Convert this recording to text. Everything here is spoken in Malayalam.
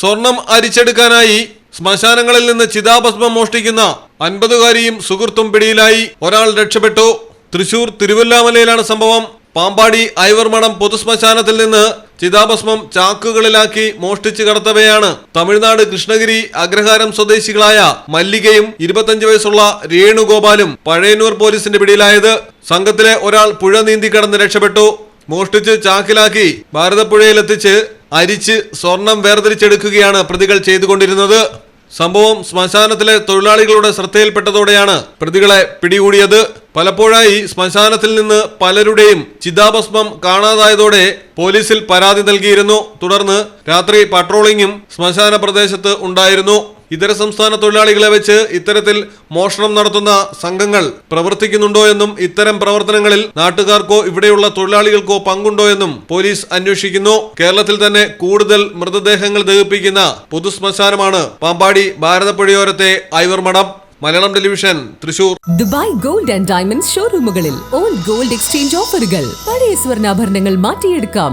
സ്വർണം അരിച്ചെടുക്കാനായി ശ്മശാനങ്ങളിൽ നിന്ന് ചിതാഭസ്മം മോഷ്ടിക്കുന്ന അൻപതുകാരിയും സുഹൃത്തും പിടിയിലായി. ഒരാൾ രക്ഷപ്പെട്ടു. തൃശൂർ തിരുവല്ലാമലയിലാണ് സംഭവം. പാമ്പാടി ഐവർമണം പൊതുശ്മശാനത്തിൽ നിന്ന് ചിതാഭസ്മം ചാക്കുകളിലാക്കി മോഷ്ടിച്ചു കടത്തവെയാണ്. തമിഴ്നാട് കൃഷ്ണഗിരി അഗ്രഹാരം സ്വദേശികളായ മല്ലികയും ഇരുപത്തഞ്ച് വയസ്സുള്ള രേണുഗോപാലും പഴയന്നൂർ പോലീസിന്റെ പിടിയിലായത്. സംഘത്തിലെ ഒരാൾ പുഴ നീന്തി കടന്ന് രക്ഷപ്പെട്ടു. മോഷ്ടിച്ച് ചാക്കിലാക്കി ഭാരതപ്പുഴയിലെത്തിച്ച് അരിച്ച് സ്വർണം വേർതിരിച്ചെടുക്കുകയാണ് പ്രതികൾ ചെയ്തുകൊണ്ടിരുന്നത്. സംഭവം ശ്മശാനത്തിലെ തൊഴിലാളികളുടെ ശ്രദ്ധയിൽപ്പെട്ടതോടെയാണ് പ്രതികളെ പിടികൂടിയത്. പലപ്പോഴായി ശ്മശാനത്തിൽ നിന്ന് പലരുടെയും ചിതാഭസ്മം കാണാതായതോടെ പോലീസിൽ പരാതി നൽകിയിരുന്നു. തുടർന്ന് രാത്രി പട്രോളിംഗും ശ്മശാന പ്രദേശത്ത് ഉണ്ടായിരുന്നു. ഇതര സംസ്ഥാന തൊഴിലാളികളെ വെച്ച് ഇത്തരത്തിൽ മോഷണം നടത്തുന്ന സംഘങ്ങൾ പ്രവർത്തിക്കുന്നുണ്ടോ എന്നും ഇത്തരം പ്രവർത്തനങ്ങളിൽ നാട്ടുകാർക്കോ ഇവിടെയുള്ള തൊഴിലാളികൾക്കോ പങ്കുണ്ടോ എന്നും പോലീസ് അന്വേഷിക്കുന്നു. കേരളത്തിൽ തന്നെ കൂടുതൽ മൃതദേഹങ്ങൾ ദഹിപ്പിക്കുന്ന പൊതുശ്മശാനമാണ് Pampady ഭാരതപ്പുഴയോരത്തെ Ivor Madom. Malayalam television Thrissur. Dubai gold and diamond ഷോറൂമുകളിൽ old gold exchange ഓഫറുകൾ. പഴയ സ്വർണാഭരണങ്ങൾ മാറ്റിയെടുക്കാം.